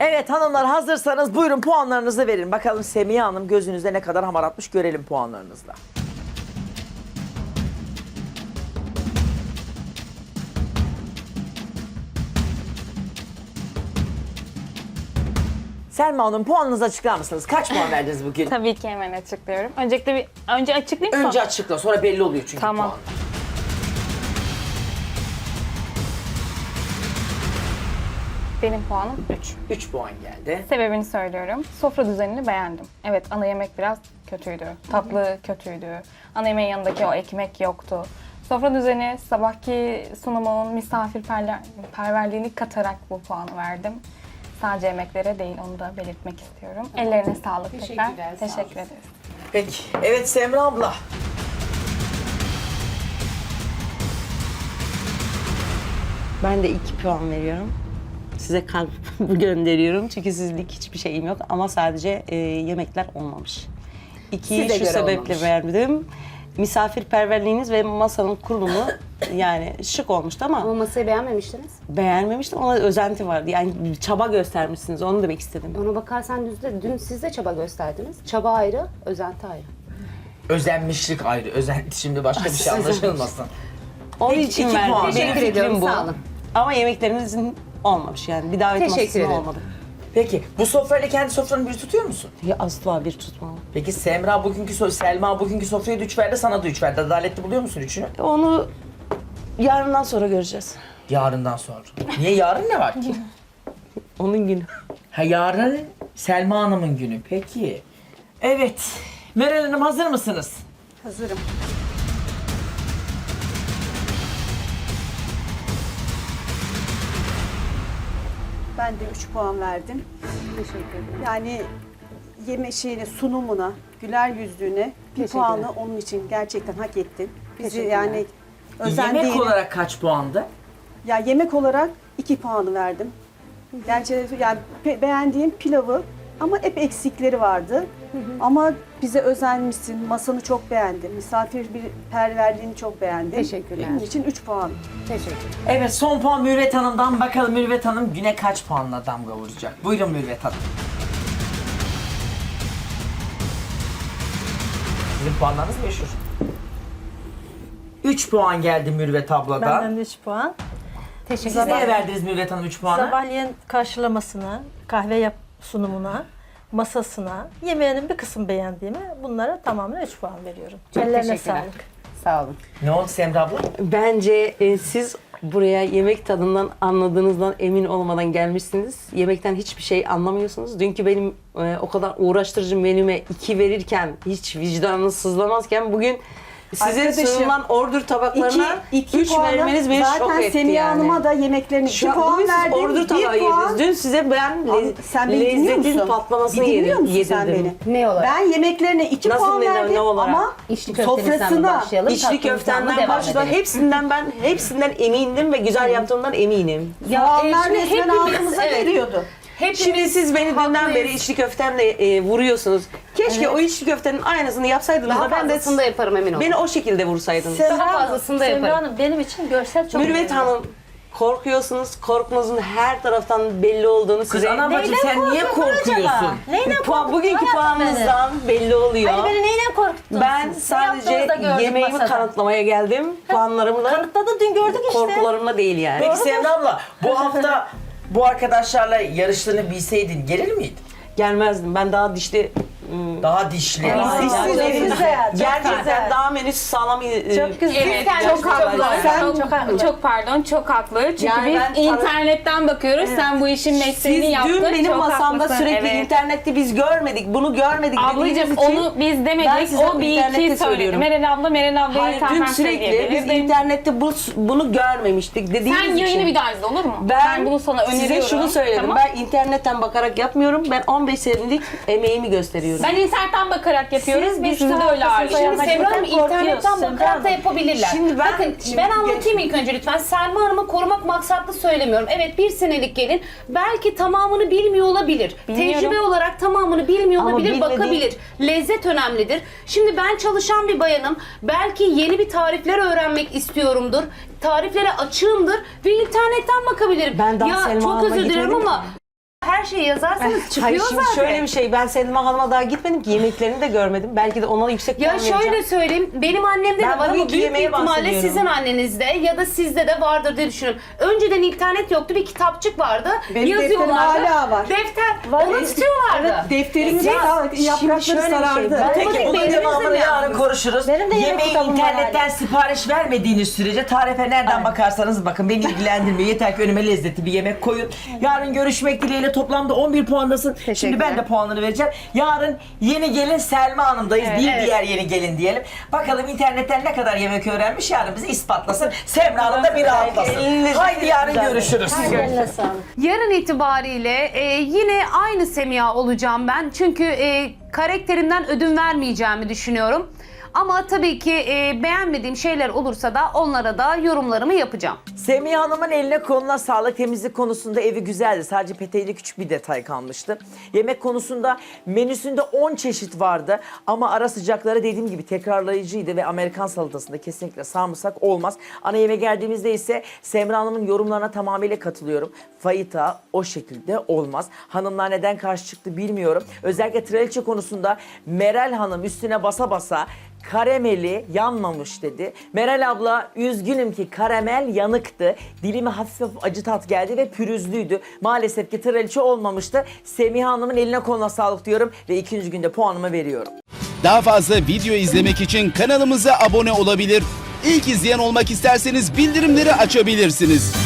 Evet hanımlar hazırsanız buyurun puanlarınızı verin. Bakalım Semiye Hanım gözünüzde ne kadar hamar atmış görelim puanlarınızla. Selma Hanım puanınızı açıklar mısınız? Kaç puan verdiniz bugün? Tabii ki hemen açıklıyorum. Öncelikle bir önce açıklayayım sonra. Önce açıkla sonra belli oluyor çünkü Tamam. puan. Benim puanım 3. 3 puan geldi. Sebebini söylüyorum. Sofra düzenini beğendim. Evet ana yemek biraz kötüydü. Tatlı kötüydü. Ana yemeğin yanındaki o ekmek yoktu. Sofra düzeni sabahki sunumun misafirperverliğini katarak bu puanı verdim. Sadece yemeklere değil onu da belirtmek istiyorum. Ellerine sağlık tekrar. Teşekkürler, sağ Teşekkür olun. ederiz. Peki. Evet Semra abla. Ben de 2 puan veriyorum. Size kalp gönderiyorum çünkü sizlik hiçbir şeyim yok ama sadece e, yemekler olmamış. İkiyi Size şu göre sebeple olmamış. verdim. Misafirperverliğiniz ve masanın kurulumu yani şık olmuştu ama Ama masayı beğenmemiştiniz. beğenmemiştim. Ona özenti vardı. Yani çaba göstermişsiniz. Onu demek istedim. Ona bakarsan düzde, dün siz de çaba gösterdiniz. Çaba ayrı, özenti ayrı. Özenmişlik ayrı. Özenti şimdi başka bir şey anlaşılmasın. Onun Peki, için iki verdim. puan. Benim Teşekkür fikrim ediyorum, bu. sağ olun. Ama yemeklerinizin olmamış yani. Bir davet Teşekkür masasında ederim. olmadı. Peki bu sofrayla kendi sofranı bir tutuyor musun? Ya asla bir tutmam. Peki Semra bugünkü so Selma bugünkü sofraya da 3 verdi sana da 3 verdi. Adaletli buluyor musun 3'ünü? Onu yarından sonra göreceğiz. Yarından sonra. Niye yarın ne var ki? Onun günü. Ha yarın Selma Hanım'ın günü. Peki. Evet. Meral Hanım hazır mısınız? Hazırım. Ben de 3 puan verdim. Teşekkür ederim. Yani yeme şeyine, sunumuna, güler yüzlüğüne bir puanı onun için gerçekten hak ettin. Bizi Teşekkürler. yani özen Yemek değil. olarak kaç puandı? Ya yemek olarak 2 puanı verdim. Gerçekten yani pe- beğendiğim pilavı ama hep eksikleri vardı. Ama bize özenmişsin, masanı çok beğendim, misafir bir perverliğini çok beğendim. Teşekkürler. Bunun için 3 puan. Teşekkür Evet son puan Mürvet Hanım'dan. Bakalım Mürvet Hanım güne kaç puanla damga vuracak? Buyurun Mürvet Hanım. Sizin puanlarınız meşhur. 3 puan geldi Mürvet abladan. Benden 3 puan. Teşekkür Siz neye verdiniz Mürvet Hanım 3 puanı? Sabahleyin karşılamasına, kahve yap sunumuna, masasına, yemeğinin bir kısım beğendiğimi bunlara tamamen 3 puan veriyorum. Ellerine teşekkürler. sağlık. Sağ olun. Ne oldu Semra abla? Bence e, siz buraya yemek tadından anladığınızdan emin olmadan gelmişsiniz. Yemekten hiçbir şey anlamıyorsunuz. Dünkü benim e, o kadar uğraştırıcı menüme iki verirken hiç vicdanınız sızlamazken bugün sizin Arkadaşım, sunulan ordur tabaklarına İki, iki 3 puanı vermeniz beni şok zaten etti Semiha yani. Hanım'a da yemeklerini Şu 2 an puan bugün siz verdim. ordur tabağı yediniz. Dün size ben Abi, le- sen beni dinliyor lezzetin musun? patlamasını Bir dinliyor yedim, musun sen yedirdim. beni? Ne olarak? Ben yemeklerine 2 Nasıl puan ne- ne verdim olarak? ama İçli köftenizden mi sofrasına başlayalım? İçli tatlınızdan mı köftenden devam başla edelim? hepsinden ben hepsinden emindim ve güzel yaptığımdan eminim. soğanlar şimdi resmen hepimiz- ağzımıza evet. geliyordu. Hepimiz Şimdi siz beni dünden haklıyız. beri içli köftemle e, vuruyorsunuz. Keşke o içli köftenin aynısını yapsaydınız Daha da ben de fazlasını da yaparım emin olun. beni o şekilde vursaydınız. Daha fazlasını da Semra yaparım. Hanım benim için görsel çok Mürvet önemli. Hanım korkuyorsunuz. Korkunuzun her taraftan belli olduğunu Kız size... ana bacı sen niye korkuyorsun? Neyden Puan, bugünkü hayatım puanınızdan belli oluyor. Hani beni neyden korkuttun Ben sadece yemeğimi masada. kanıtlamaya geldim. Puanlarımla, Kanıtladı dün gördük işte. korkularımla değil yani. Peki Semra abla bu hafta bu arkadaşlarla yarıştığını bilseydin gelir miydin? Gelmezdim. Ben daha dişli Daha dişli. Daha dişli Çok değilim. güzel, çok Gerçekten güzel. daha menüsü sağlam. e, Çok güzel. Evet, Çok çok, haklı. Sen çok, çok haklı. çok pardon, çok haklı. Çünkü Yani ben biz tanı- internetten bakıyoruz. Sen bu işin Siz mesleğini yaptın. dün benim çok masamda haklısın. sürekli Evet. internette biz görmedik, bunu görmedik Ablacığım dediğiniz için onu biz ben demedik. size O bir internette iki söyledi. söylüyorum. Meral abla, Meral ablaya Hayır dün sürekli biz internette bu, bunu görmemiştik dediğiniz Sen için. yayını bir daha izle olur mu? Ben, bunu sana öneriyorum. size şunu söyledim. Tamam. Ben internetten bakarak yapmıyorum. Ben 15 senelik emeğimi gösteriyorum. Ben internetten bakarak yapıyoruz. Siz biz de öyle hayatım. Semra Hanım internetten bakarak da yapabilirler. Şimdi ben- Bakın şimdi ben geç- anlatayım ilk önce lütfen. Selma Hanım'ı korumak maksatlı söylemiyorum. Evet bir senelik gelin. Belki tamamını bilmiyor olabilir. Bilmiyorum. Tecrübe olarak tamamını bilmiyor Ama olabilir. bilmediği- Bakabilir. Lezzet önemlidir. Şimdi ben çalışan bir bayanım. Belki yeni bir tarifler öğrenmek istiyorumdur. Tariflere açığımdır ve internetten bakabilirim. Ben daha ya Selma çok Hanım'a özür dilerim gitmedim ama Her şeyi yazarsanız çıkıyor Hayır şimdi zaten. şöyle bir şey ben Selma Hanım'a daha gitmedim ki yemeklerini de görmedim. Belki de ona yüksek Ya vereceğim. şöyle söyleyeyim, benim annemde Ben de var ama büyük bir yemeğe ihtimalle bahsediyorum. sizin annenizde ya da sizde de vardır diye düşünüyorum. Önceden internet yoktu, bir kitapçık vardı. Benim yazıyorlardı. defterim hala var. Defter, Var. onu tutuyorlardı. Defterimiz var, yaprakları şöyle bir şey, sarardı. ben- Peki bunun benim devamını de yarın yazdım. konuşuruz. Benim de yemek Yemeği kitabım var internetten sipariş vermediğiniz sürece tarife nereden bakarsanız bakın beni ilgilendirmiyor. Yeter ki önüme lezzetli bir yemek koyun. Yarın görüşmek dileğiyle toplamda 11 puandasın. Şimdi ben de puanını vereceğim. Yarın yeni gelin Selma Hanım'dayız. bir diğer yeni gelin diyelim. Bakalım internetten ne kadar yemek öğrenmiş yarın bizi ispatlasın. Semra Hanım da bir rahatlasın. Haydi yarın görüşürüz. Yarın itibariyle e, yine aynı Semiha olacağım ben. Çünkü e, karakterimden ödün vermeyeceğimi düşünüyorum. Ama tabii ki e, beğenmediğim şeyler olursa da onlara da yorumlarımı yapacağım. Semih Hanım'ın eline koluna sağlık. Temizlik konusunda evi güzeldi. Sadece peteğinde küçük bir detay kalmıştı. Yemek konusunda menüsünde 10 çeşit vardı. Ama ara sıcakları dediğim gibi tekrarlayıcıydı ve Amerikan salatasında kesinlikle sarımsak olmaz. Ana yemeğe geldiğimizde ise Semra Hanım'ın yorumlarına tamamıyla katılıyorum. Fayita o şekilde olmaz. Hanımlar neden karşı çıktı bilmiyorum. Özellikle traliçe konusunda Meral Hanım üstüne basa basa karameli yanmamış dedi. Meral abla üzgünüm ki karamel yanıktı. Dilime hafif hafif acı tat geldi ve pürüzlüydü. Maalesef ki traliçe olmamıştı. Semiha Hanım'ın eline koluna sağlık diyorum ve ikinci günde puanımı veriyorum. Daha fazla video izlemek için kanalımıza abone olabilir. İlk izleyen olmak isterseniz bildirimleri açabilirsiniz.